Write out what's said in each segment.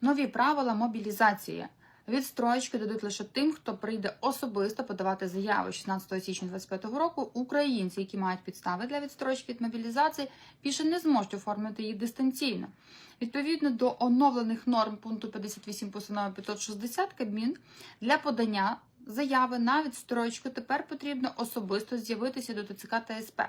Нові правила мобілізації. Відстрочки дадуть лише тим, хто прийде особисто подавати заяви 16 січня 2025 року. Українці, які мають підстави для відстрочки від мобілізації, більше не зможуть оформити її дистанційно. Відповідно до оновлених норм пункту 58 постанови 560 Кабмін для подання заяви на відстрочку тепер потрібно особисто з'явитися до ТЦК та СП.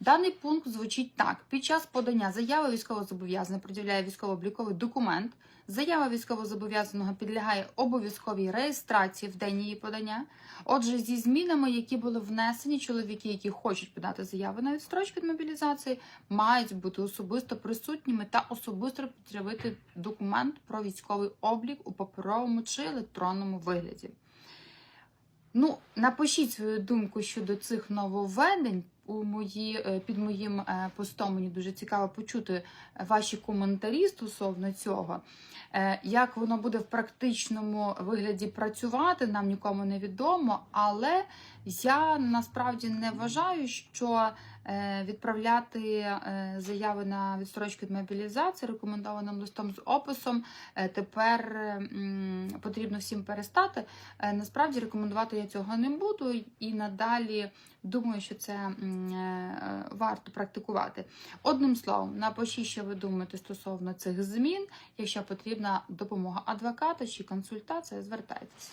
Даний пункт звучить так: під час подання заяви військовозобов'язаний пред'являє військово-обліковий документ. Заява військовозобов'язаного підлягає обов'язковій реєстрації в день її подання. Отже, зі змінами, які були внесені, чоловіки, які хочуть подати заяви на відстрочку від мобілізації, мають бути особисто присутніми та особисто підтримати документ про військовий облік у паперовому чи електронному вигляді. Ну, напишіть свою думку щодо цих нововведень. У мої, е, під моїм е, постом мені дуже цікаво почути ваші коментарі стосовно цього. Е, Як воно буде в практичному вигляді працювати, нам нікому не відомо, але я насправді не вважаю, що е, відправляти е, заяви на відстрочку від мобілізації рекомендованим листом з описом е, тепер потрібно всім перестати. Е, Насправді рекомендувати я цього не буду і надалі думаю, що це е, варто практикувати. Одним словом, напишіть, що ви думаєте стосовно цих змін. Якщо потрібна допомога адвоката чи консультація, звертайтеся.